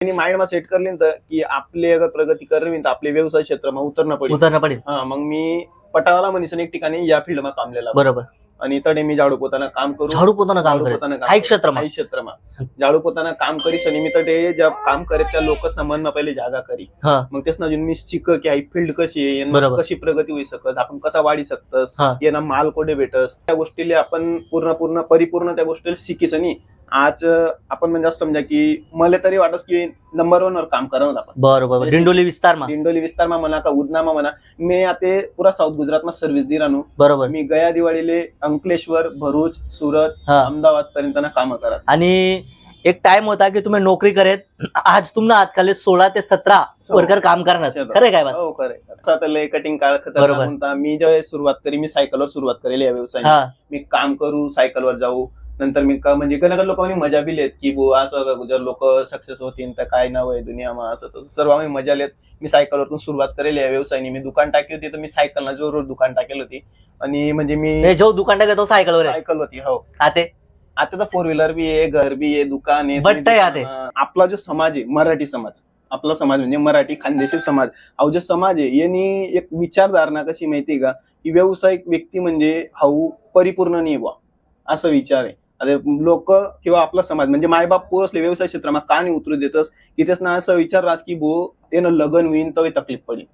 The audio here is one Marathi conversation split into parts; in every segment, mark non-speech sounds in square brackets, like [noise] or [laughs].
त्यांनी माइंड मा सेट करली तर की आपले अगर प्रगती करवी तर आपले व्यवसाय क्षेत्रमा उतरणं पडेल. उतरणं पडेल. हा मग मी पटावाला म्हणीसन एक ठिकाणी या फील्ड मा कामलेला बरोबर. आणि तडे मी झाडू पोताना काम करू झाडू पोताना काम करेल. पोताना काम हाई करू. क्षेत्रमा हाई झाडू पोताना काम करीस आणि मी तडे ज्या काम करे त्या लोकसना मन मा पहिले जागा करी. हा. मग तेच अजून मी शिक की ही फील्ड कशी आहे यांना बरोबर. कशी प्रगती होऊ शकत आपण कसा वाढी शकतस हा. यांना माल कोठे भेटस त्या गोष्टीले आपण पूर्ण पूर्ण परिपूर्ण त्या गोष्टीला शिकीस आणि आज आपण म्हणजे असं समजा की मला तरी वाटस की नंबर वन वर काम करणार आपण. बरोबर जैसे- दिंडोली विस्तारमा. दिंडोली विस्तारमा म्हणा का उदनामा म्हणा मी आता पुरा साऊथ गुजरातમાં सर्व्हिस दी राहू बरोबर. मी गया दिवाळीले अंकलेश्वर भरूच सुरत हा. अहमदाबाद पर्यंत काम करत. आणि एक टाइम होता की तुम्ही नोकरी करेत. आज तुम्हाला आजकाल सोळा ते सतरा वर्कर काम करणार. शेतात. खरं काय बात? हो खरं कटिंग काळ बरोबर. म्हणता. मी जेव्हा सुरुवात करी मी सायकलवर सुरुवात करेल या व्यवसायात हा. मी काम करू सायकलवर जाऊ. नंतर मी का म्हणजे गणक लोकांनी मजा बी लेत की बो असं जर लोक सक्सेस होतील तर काय नाव आहे दुनियामा असं तसं सर्व आम्ही मजा लेत. मी सायकलवरतून सुरुवात करेल या व्यवसायाने. मी दुकान टाकी होती तर मी सायकलला जोर दुकान टाकेल होती. आणि म्हणजे मी जो दुकान टाकतो तो सायकलवर आहे. सायकल होती हो. आते. आता तर फोर व्हीलर बी आहे घर बी आहे दुकान आहे भट्ट आहे आते. हा. आपला जो समाज आहे मराठी समाज. आपला समाज म्हणजे मराठी खानदेशी समाज. हा जो समाज आहे यांनी एक विचारधारणा कशी माहिती आहे का? की व्यावसायिक व्यक्ती म्हणजे हाऊ परिपूर्ण नाही बा असं विचार आहे. लोक किंवा आपला समाज म्हणजे मायबाप पोहोचले व्यवसाय क्षेत्रात का नाही उतरू देतस? की तेच ना असं विचार राहस की भो त्यानं लग्न होईन तर तकलीफ पडेल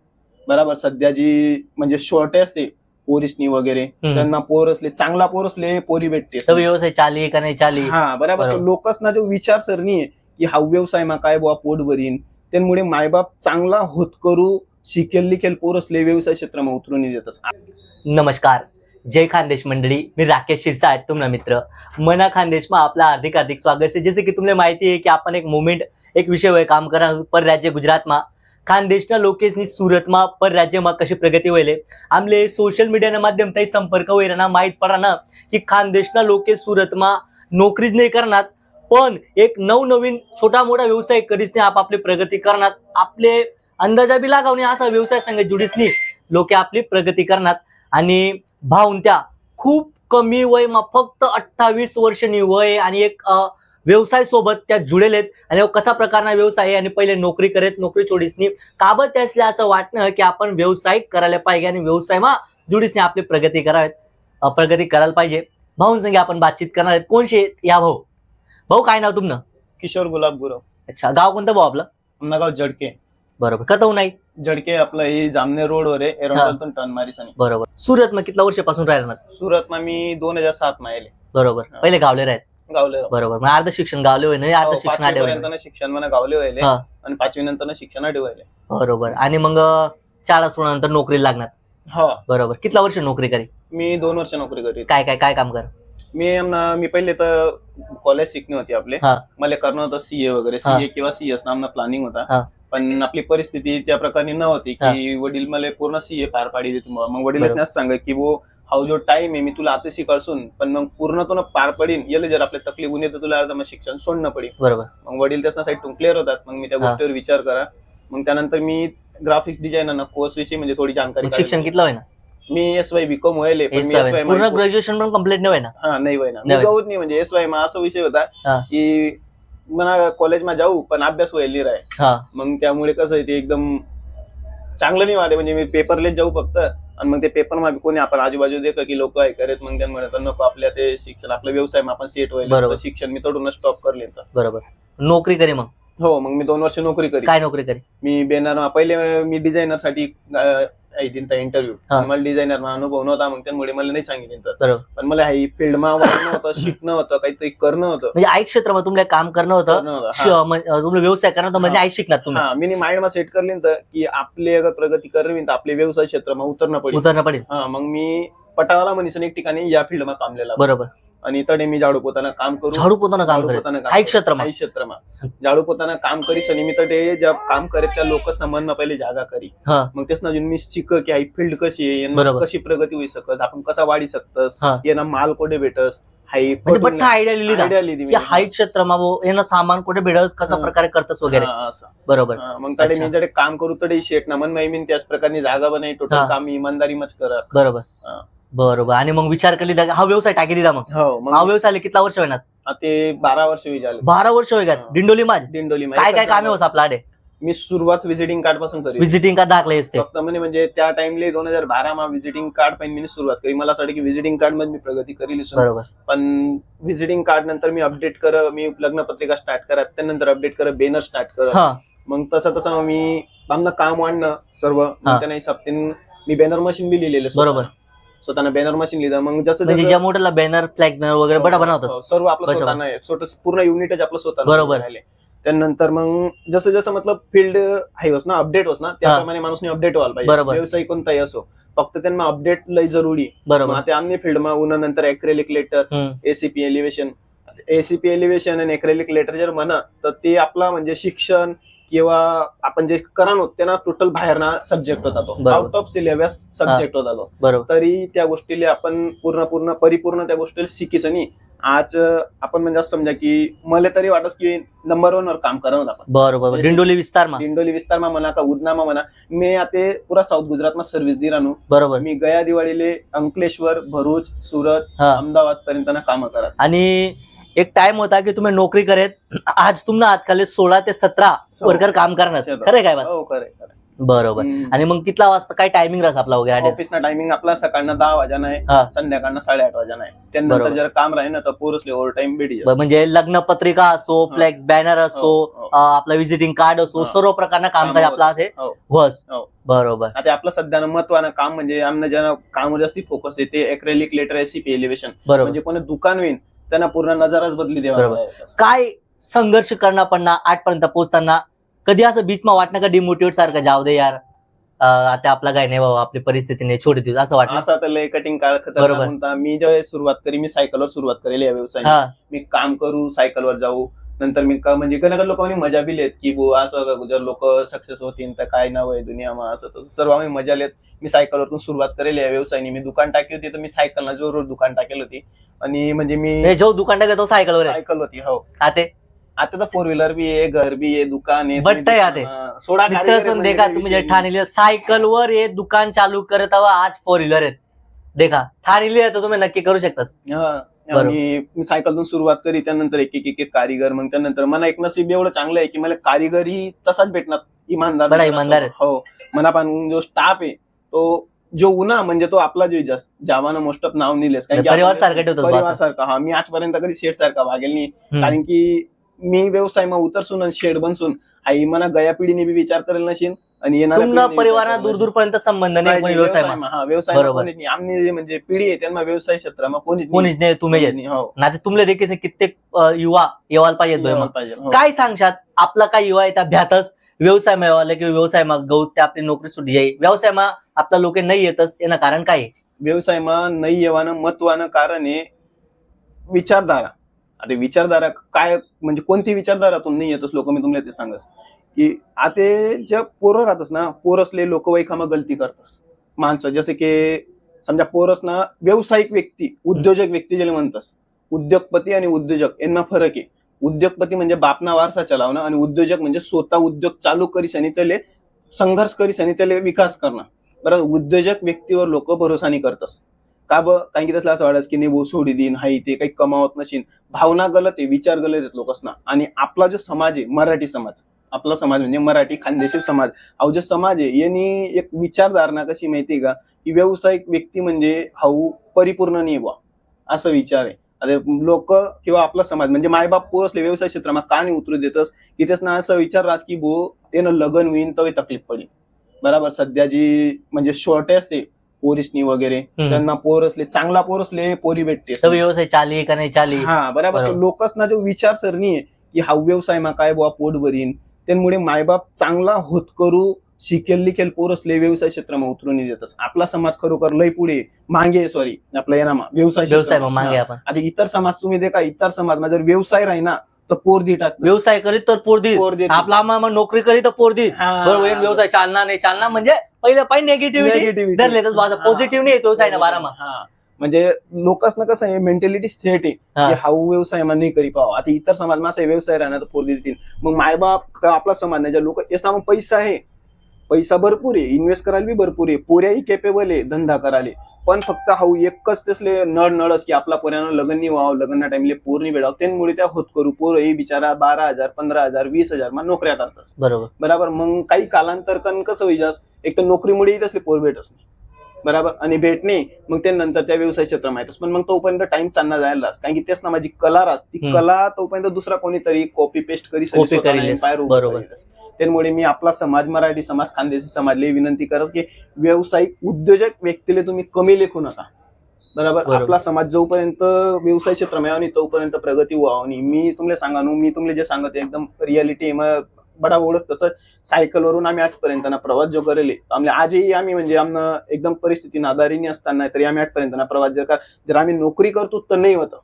बरोबर सध्या जी म्हणजे शॉर्टेज असते पोरिसनी वगैरे. त्यांना पोर असले चांगला पोर असले पोरी भेटते. व्यवसाय चाली का नाही चाली? हा बरोबर. बरोबर. लोकसना जो विचारसरणी आहे की हा व्यवसाय मा काय बुवा पोट भरीन त्यामुळे मायबाप चांगला होत करू शिकेल लिखेल पोर असले व्यवसाय क्षेत्रामध्ये उतरून देतस. नमस्कार. जय खानदेश मंडळी मी राकेश शिरसाट तुमला मित्र. मना खानदेशमा आपला अधिक अधिक स्वागत आहे. जसं की तुम्हाला माहिती आहे की आपण एक मुवमेंट एक विषय काम करणार पर राज्य गुजरातमा. खानदेशना लोकेसनी सुरतमा पर राज्यमा कशी प्रगती होईल आमले सोशल मीडियाना माध्यम ताही संपर्क होईना माहीत पडा ना की खानदेशना लोके सुरतमा नोकरीच नाही करणार पण एक नवनवीन छोटा मोठा व्यवसाय करीसने आप आपली प्रगती करणार. आपले अंदाजा बी लागावणे असा व्यवसाय सांगत जुडीसनी लोके आपली प्रगती करणार. आणि भाऊन त्या खूप कमी वय मा फक्त अठ्ठावीस वर्षनी वय आणि एक व्यवसाय सोबत त्या जुळेल आहेत आणि ह्यो कसा प्रकारना व्यवसाय आहे आणि पहिले नोकरी करेत नोकरी चोडीसनी काबत त्यासले असं वाटणं की आपण व्यवसाय करायला पाहिजे आणि व्यवसायमा जुडीसनी आपली प्रगती करावेत प्रगती करायला पाहिजे. भाऊंसंगे आपण बातचीत करणार आहेत. कोणशे या भाऊ. भाऊ काय नाव तुमनं? किशोर गुलाब गुरव अच्छा गाव कोणतं भाऊ आपलं? नागाव जडके. बरोबर. कथव नाही. जडके आपलं हे जामनेर रोडवर आहे एरोंडलतून टर्न मारीसानी बरोबर. सुरत मग कितल्या वर्षापासून राहणार सुरतमा मी दोन हजार सात मा आले. बरोबर. हा. पहिले गावले राहत. गावले बरोबर. मग अर्ध शिक्षण गावले होय नाही अर्ध शिक्षण होय पर्यंत शिक्षण मला गावले व्हायले हा. आणि पाचवी नंतर शिक्षण आडे व्हायले बरोबर. आणि मग शाळा सोडल्यानंतर नोकरी लागणार. हा. बरोबर. कितल्या वर्ष नोकरी करी? मी दोन वर्ष नोकरी करी काय काय काय काम कर? मी आमना मी पहिले तर कॉलेज शिकणे होती आपले. हा. मला करणं होतं सीए वगैरे. हा. सीए किंवा सीएस नामना प्लॅनिंग हा. होता पण आपली परिस्थिती त्या प्रकारे नव्हती की वडील मला पूर्ण सीए पार पाडी देत मग वडीलच. नाही सांगा की वो हा जो टाइम आहे मी तुला आता शिकाळसून पण मग पूर्ण तो ना पार पडीन. याला जर आपल्या तकलीफ होऊन तर तुला अर्धा मग शिक्षण सोडणं पडेल बरोबर. मग वडील त्याच्या साईडतून क्लिअर होतात. मग मी त्या. गोष्टीवर विचार करा. मग त्यानंतर मी ग्राफिक डिझायनर कोर्स विषयी म्हणजे थोडी जानकारी मग शिक्षण होय ना मी एस वाय बीकॉम व्हायले पण मी. एस वाय ग्रॅज्युएशन पण कंप्लीट नाही ना हा नाही व्हाय ना मी नाही व्हाय. गौत नाही म्हणजे एस वाय मा असा विषय होता. की मला कॉलेजमा जाऊ पण अभ्यास व्हायला राय. हा. मग त्यामुळे कसं आहे ते एकदम चांगलं नाही वाटत. म्हणजे मी पेपरलेच जाऊ फक्त. आणि मग ते पेपरमध्ये कोणी आपण आजूबाजू देख की लोक आहे करत मग त्या म्हणतात नको आपल्या ते शिक्षण आपलं व्यवसाय मग आपण सेट बरोबर. व्हायला शिक्षण मी तोडून स्टॉप करले तर बरोबर. नोकरी करी मग? हो मग मी दोन वर्ष नोकरी करी काय नोकरी करी मी बेनार पहिले मी डिझायनरसाठी दिनता इंटरव्ह्यू हा. मला डिझायनर अनुभव नव्हता मग त्यामुळे मला नाही सांगितलं तर बरोबर पण मला ही फील्डमा वाढणं होतं शिकणं होतं काहीतरी करणं होतं म्हणजे आई क्षेत्रामध्ये तुम्हाला काम करणं होतं करणं होतं. श- हा. म्हणजे, अं, तुम्हाला व्यवसाय करणं होतं म्हणजे. आई शिकणार तुम्ही हा मी माइंड मा सेट करली तर की आपले अगर प्रगती करवी तर आपले व्यवसाय क्षेत्रमा उतरणं पडेल उतरणं पडेल हा मग मी पटावाला म्हणीसन एक ठिकाणी या फील्डमा कामलेला बरोबर आणि तडे मी झाडू पोताना काम करू झाडू पोताना काम हाई. क्षेत्रमा हाई क्षेत्रमा झाडू पोताना काम करीस आणि मी तडे ज्या काम करे त्या लोकसना मन मा पहिले जागा करी हा मग तेच अजून मी शिक की ही फील्ड कशी आहे. कशी प्रगती होऊ शकत आपण कसा वाढी शकतस हा. यांना माल कोठे भेटस हाई म्हणजे आयडिया लिहिली. आयडिया. की हाई क्षेत्रमा वो यांना सामान कुठे भेटस कसा हा. प्रकारे करतस वगैरे हा. बरोबर हा, मग तडे. मी जडे काम करू तडे शेट ना मन मी त्याच प्रकारची जागा बनाई हा. टोटल काम इमानदारी मच करा बरोबर हा. बरोबर. आणि मग विचार केली दा- हा व्यवसाय टाकी दिला मग. हो हा मग व्यवसाय कितला वर्ष होणार ते बारा वर्ष झाले. बारा वर्ष होय का? हा. दिंडोली माझ. दिंडोली काय काय कामे होस आपला आडे? मी सुरुवात व्हिजिटिंग कार्डपासून करी व्हिजिटिंग कार्ड दाखले असते. फक्त म्हणे म्हणजे त्या टाइमले दोन हजार बारा मा व्हिजिटिंग कार्ड पाहिजे मी सुरुवात करी मला असं वाटतं की व्हिजिटिंग कार्डमध्ये मी प्रगती करेल बरोबर. पण व्हिजिटिंग कार्ड नंतर मी अपडेट कर मी लग्नपत्रिका स्टार्ट करा त्यानंतर अपडेट कर बेनर स्टार्ट कर. हा. मग तसं तसं मी आमनं काम वाढणं सर्व. हा. त्या हिसाबतीन मी बॅनर मशीन बी लिहिलेलं. बरोबर. स्वतःनं बॅनर मशीन लिहिलं. मग जसं म्हणजे जसं ज्या मोठ्याला बॅनर फ्लॅक्स बॅनर वगैरे बडा हो, बनवतोस हो, सर्व आपलं बरोबर. स्वतः स्वतः पूर्ण युनिटच आपलं स्वतः बरोबर. त्यानंतर मग जसं जसं मतलब फील्ड आहे होस ना अपडेट होस ना त्याप्रमाणे माणूसने अपडेट व्हायला पाहिजे. बरोबर. व्यवसाय कोणताही असो फक्त त्यांना अपडेट लय जरुरी. बरोबर. मग आता आम्ही फील्ड मा उन्हा नंतर acrylic letter hmm. ACP elevation ACP elevation आणि अॅक्रेलिक लेटर जर म्हणा तर ते आपला म्हणजे शिक्षण किंवा आपण जे करान होत त्यांना टोटल बाहेरना सब्जेक्ट होता तो. आउट ऑफ सिलेबस सब्जेक्ट होता तो बरोबर. तरी त्या गोष्टीला आपण पूर्ण पूर्ण परिपूर्ण त्या गोष्टीला शिकीच नाही. आज आपण म्हणजे असं समजा की मला तरी वाटत की नंबर वन वर काम करत आपण. बरोबर दिंडोली विस्तारमा. दिंडोली विस्तारमा म्हणा का उदनामा म्हणा मी आता पुरा साऊथ गुजरातमा सर्व्हिस दी राहू बरोबर. मी गया दिवाळीले अंकलेश्वर भरूच सुरत अहमदाबाद पर्यंत काम करत. आणि एक टाइम होता की तुम्ही नोकरी करेत आज तुम्हाला आजकाल सोळा ते सतरा हो. वर्कर काम करणार. खरंय काय बात हो खरं बरोबर आणि मग कितला वाजता काय टायमिंग राहत आपला वगैरे? ऑफिसना टायमिंग आपला सकाळनं दहा वाजाना आहे हा. संध्याकाळनं साडेआठ वाजाना आहे त्यानंतर. जर काम राहील ना तर पोरसले ओव्हर टाइम भेटी म्हणजे लग्न पत्रिका असो. फ्लेक्स बॅनर असो हो, अं, आपला व्हिजिटिंग कार्ड असो. सर्व प्रकारनं कामकाज काम आपला असे हो. वस हो. बरोबर आता आपलं सध्या महत्वानं काम म्हणजे आमनं ज्यांना काम जास्ती फोकस आहे ते अॅक्रेलिक लेटर एसीपी एलिव्हेशन बरोबर म्हणजे कोणी दुकान होईल त्यांना पूर्ण नजरच बदली द्यावा बरोबर. काय संघर्ष करणं पण आठपर्यंत पोहोचताना कधी असं बीचमा वाटणं का डिमोटिवेट सारखं जाऊ दे यार. आता आपला काय नाही बाबा आपली परिस्थिती नाही छोटी दिवस असं वाटलं. असं आता लय कटिंग काळ बरोबर. मी जेव्हा सुरुवात करी मी सायकलवर सुरुवात करेल या व्यवसायात हा. मी काम करू सायकलवर जाऊ. नंतर मी का म्हणजे गणक लोकांनी मजा बी लेत की बो असं जर लोक सक्सेस होतील तर काय नाव आहे दुनियामा असं तसं सर्व आम्ही मजा लेत. मी सायकलवरतून सुरुवात करेल या व्यवसायाने. मी दुकान टाकी होती तर मी सायकलला जोर दुकान टाकेल होती. आणि म्हणजे मी म्हणजे जो दुकान टाकतो तो सायकलवर सायकल होती हो. आते आता तर फोर व्हीलर बी आहे घर बी आहे दुकान आहे बट्टा आता. सोडा म्हणजे देखा तुम्ही. ठाणे सायकलवर हे दुकान चालू करत हवा आज फोर व्हीलर आहेत. देखा ठाणे तुम्ही नक्की करू शकतास. आणि मी सायकलतून सुरुवात करी त्यानंतर एक एक एक कारीगर मग त्यानंतर मला एक नसीब एवढं चांगलं आहे की मला कारीगरी तसाच भेटणार इमानदार इमानदार. हो. पण जो स्टाफ आहे तो जो उन्हा म्हणजे तो आपला जो जस जावानं मोस्ट ऑफ नाव निलेस. कारण परिवार सारखं हा मी आजपर्यंत कधी शेड सारखा वागेल नाही. कारण की मी व्यवसाय मग उतरसून आणि शेड बनसून आई मला गया पिढीने बी विचार करेल नशीन आणि परिवारात करेल दूर नशीन. दूर पर्यंत संबंध नाही कोणी व्यवसाय व्यवसाय हा व्यवसाय आमने जे म्हणजे पिढी आहे त्यांना व्यवसाय क्षेत्राમાં कोणीच कोणीच नाही तुम्ही. नाही. हो ना ते तुमले देखील कित्येक युवा येवायला पाहिजे मग. हो. काय सांगशात आपला काय युवा त्या भ्यातच व्यवसाय मिळवाले किंवा व्यवसाय मग गौत ते आपली नोकरी सुटी जाई व्यवसाय मा आपला लोक नाही येतच यानं कारण काय आहे? व्यवसायमा नाही येवानं महत्वानं कारण आहे विचारधारा आता विचारधारा काय म्हणजे कोणती विचारधारातून नाही येतच लोक मी तुम्हाला ते सांगस की आता ज्या पोरं राहतस ना पोरसले लोक वैखामा गलती करतस. माणसं जसे की समजा पोरस ना व्यावसायिक व्यक्ती उद्योजक व्यक्ती ज्याला म्हणतस. उद्योगपती आणि उद्योजक यांना फरक आहे. उद्योगपती म्हणजे बापना वारसा चलावणं आणि उद्योजक म्हणजे स्वतः उद्योग चालू करीस आणि त्याले संघर्ष करीस आणि त्याले विकास करणं. बरं उद्योजक व्यक्तीवर लोक भरोसानी करतस. का ब? काही की तसलं असं वाटत की नाही सोडी देईन हाई ते काही कमावत नशीन. भावना गलत आहे विचार गलत आहेत लोकसना. आणि आपला जो समाज आहे मराठी समाज. आपला समाज म्हणजे मराठी खानदेशी समाज. हा जो समाज आहे यांनी एक विचारधारणा कशी माहिती का? की व्यावसायिक व्यक्ती म्हणजे हाऊ परिपूर्ण नाही बा असं विचार आहे. लोक किंवा आपला समाज म्हणजे मायबाप पोहोचले व्यवसाय क्षेत्रात का नाही उतरू देतस? की त्यासना असं विचार राहस की भो त्यानं लग्न होईन तर तकलीफ पडेल बरोबर? सध्या जी म्हणजे शॉर्टेज ते पोरिसनी वगैरे हम्म. त्यांना पोर असले चांगला पोर असले पोरी भेटते. व्यवसाय चाली का नाही चाली? हा बरोबर. बरोबर. लोकसना जो विचारसरणी आहे की हा व्यवसाय मा काय बुवा पोट भरीन त्यामुळे मायबाप चांगला होत करू शिकेल लिखेल पोर असले व्यवसाय क्षेत्रामध्ये उतरून देतच आपला समाज खरोखर लय पुढे मागे सॉरी आपला येणार व्यवसाय व्यवसाय क्षेत्रामा. मग मागे हा. आपण. आता इतर समाज तुम्ही देखा इतर समाज जर व्यवसाय राहीना तर पोर दी टाकतात. व्यवसाय करीत तर पोर देत देत आपला मग नोकरी करीत तर पोर देत. बरोबर व्यवसाय चालणार नाही चालणार म्हणजे पहिलं पाहिजे नेगेटिव्हिटी. धरले तर. पॉझिटिव्ह नाही व्यवसाय ना बारा हा. म्हणजे लोकांना कसं आहे मेंटॅलिटी सेट आहे हा. की हा व्यवसाय मा नाही करी पाव आता इतर समाज मा असा व्यवसाय राहणार पोर देतील मग मायबाप आपला समाज नाही ज्या लोक याचा मग पैसा आहे पैसा भरपूर आहे इन्व्हेस्ट करायला बी भरपूर आहे पोऱ्याही केपेबल आहे धंदा करायला. पण फक्त हाऊ एकच तसले नळ नळच की आपला पोऱ्यानं लग्न नाही व्हावं लग्न टाइमले पोर नाही भेटावं त्यांमुळे त्या होत करू. पोर ही बिचारा बारा हजार पंधरा हजार वीस हजार मग नोकऱ्या करतात. बरोबर. बरोबर? मग काही कालांतर कन कसं होईल एक तर नोकरीमुळेही तसले पोर भेटच नाही. बरोबर? आणि भेटणे मग ते नंतर त्या व्यवसाय क्षेत्र माहितच पण मग तोपर्यंत टाइम चालना जायलाच कारण की तेच ना माझी कला रास ती. कला तोपर्यंत दुसरा कोणीतरी कॉपी पेस्ट करी बरोबर. त्यामुळे मी आपला समाज मराठी समाज खानदेशी समाजले विनंती करत की व्यावसायिक उद्योजक व्यक्तीला तुम्ही कमी लेखू नका. बरोबर. आपला समाज जोपर्यंत व्यवसाय क्षेत्र मिळावं तोपर्यंत प्रगती व्हावं नाही. मी तुम्हाला सांगा मी तुम्हाला जे सांगत एकदम रियालिटी मग बडा ओळख तसं सायकलवरून आम्ही आजपर्यंत ना प्रवास जो करेल आम्ही आजही आम्ही म्हणजे आमनं एकदम परिस्थिती नादारीने असताना तरी आम्ही आजपर्यंत ना प्रवास जर का जर आम्ही नोकरी करतो तर नाही होतं.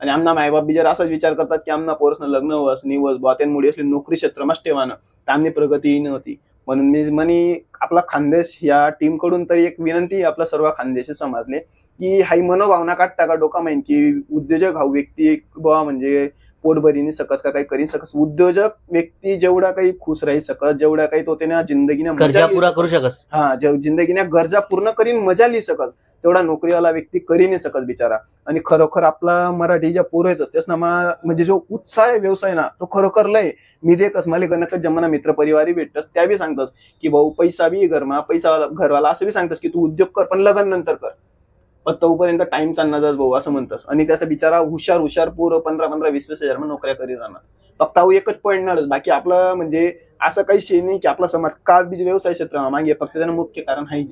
आणि आमना मायबाप बी जर असाच विचार करतात की आमना पोरसनं लग्न वस निवस बुवा त्यांमुळे असली नोकरी क्षेत्रमाच ठेवानं तर आमनी प्रगती नव्हती. म्हणून मी म्हणी आपला खानदेश या टीमकडून तरी एक विनंती आपला आपल्या सर्व खानदेशी समाजले की हाई मनोभावना काढता का डोका माहीत की उद्योजक हा व्यक्ती एक बुवा म्हणजे पोटभरीने सकस का काही करी सकस. उद्योजक व्यक्ती जेवढा काही खुश राही सकस जेवढा काही तो त्याने जिंदगीने गरजा पुरा करू शकस. हा जे जिंदगीने गरजा पूर्ण करीन मजा लिही सकस. तेवढा नोकरीवाला व्यक्ती करी नाही सकत बिचारा. आणि खरोखर आपला मराठी ज्या पोरं येत असतेस ना म्हणजे जो उत्साह आहे व्यवसाय ना तो खरोखर लय. मी ते कसमाले गणक जमना मित्र परिवारी भेटतस त्या बी सांगतस की भाऊ पैसा बी घरमा पैसा घरवाला असं बी सांगतस की तू उद्योग कर पण लग्न नंतर कर. पण तोपर्यंत टाइम चालणार जात भाऊ असं म्हणतस. आणि त्याचा बिचारा हुशार हुशार पोरं पंधरा पंधरा वीस वीस हजार नोकऱ्या करी राहणार फक्त अहो एकच पॉईंट नाडच बाकी आपलं म्हणजे असं काही शे नाही की आपला समाज का बीज व्यवसाय क्षेत्र मागे फक्त त्यानं मुख्य कारण आहे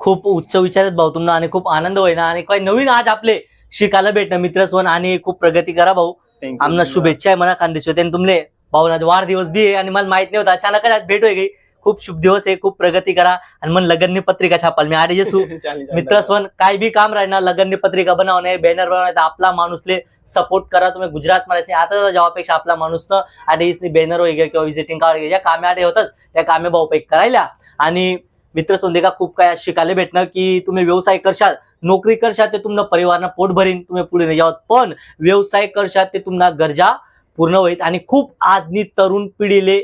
खूप उच्च विचारत भाऊ तुम्हाला आणि खूप आनंद होईना आणि काही नवीन आज आपले शिकायला भेटणं. मित्रस्वन आणि खूप प्रगती करा भाऊ. आमना शुभेच्छा आहे मला खानदेश. होते आणि तुमले भाऊ आज वाढदिवस बी आहे आणि मला माहीत नाही होता. अचानकच आज भेट होई गई. खूप शुभ दिवस आहे खूप प्रगती करा. आणि मन लगननी पत्रिका छापाल. मी आधी जेसू. [laughs] मित्रस्वन काय बी काम राहणार लगननी पत्रिका बनवणे बॅनर बनवणे आपला माणूसले सपोर्ट करा. तुम्ही गुजरात मध्ये आता जेव्हापेक्षा आपला माणूस न इसनी बॅनर होई किंवा विजिटिंग कार्ड या कामे आडे होतच त्या कामे भाऊ पैक करायला. आणि मित्र सोंदे का खूप काय शिकायला भेटणं की तुम्ही व्यवसाय करशाल नोकरी करशाल ते तुमनं परिवारना पोट भरीन तुम्ही पुढे नाही जावत. पण व्यवसाय करशाल ते तुम्हाला गरजा पूर्ण होईल. आणि खूप आजनी तरुण पिढीले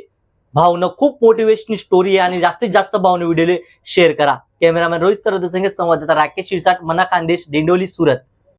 भावनं खूप मोटिवेशनल स्टोरी आहे आणि जास्तीत जास्त भावनं व्हिडिओले शेअर करा. कॅमेरामॅन रोहित सरदेसंगे संवाददाता राकेश शिरसाट मना खानदेश दिंडोली सुरत.